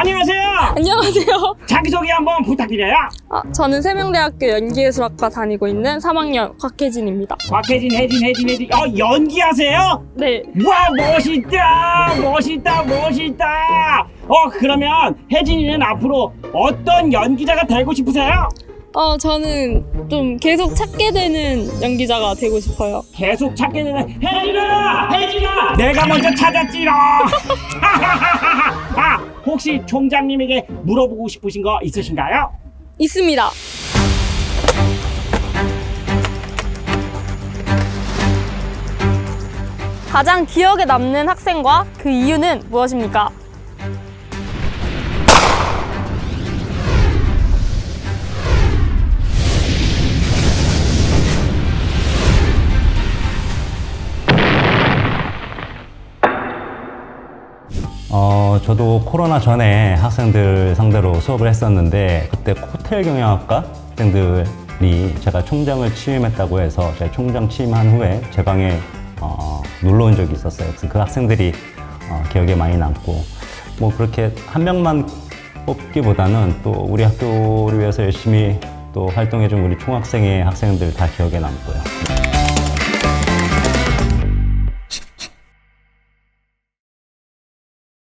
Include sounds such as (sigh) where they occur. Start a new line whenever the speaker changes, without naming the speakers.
안녕하세요.
안녕하세요.
자기소개 한번 부탁드려요.
아, 저는 세명대학교 연기예술학과 다니고 있는 3학년 곽혜진입니다.
곽혜진, 혜진, 혜진, 혜진. 어, 연기하세요?
네.
와, 멋있다! 멋있다, 멋있다! 어, 그러면 혜진이는 앞으로 어떤 연기자가 되고 싶으세요?
어, 저는 좀 계속 찾게 되는 연기자가 되고 싶어요.
계속 찾게 되는 혜진아! 혜진아! 내가 먼저 찾았지롱! 아, (laughs) 혹시 총장님에게 물어보고 싶으신 거 있으신가요?
있습니다. 가장 기억에 남는 학생과 그 이유는 무엇입니까?
어, 저도 코로나 전에 학생들 상대로 수업을 했었는데 그때 호텔 경영학과 학생들이 제가 총장을 취임했다고 해서 제가 총장 취임한 후에 제 방에 어, 놀러 온 적이 있었어요. 그래서 그 학생들이 어, 기억에 많이 남고 뭐 그렇게 한 명만 뽑기보다는 또 우리 학교를 위해서 열심히 또 활동해준 우리 총학생의 학생들 다 기억에 남고요.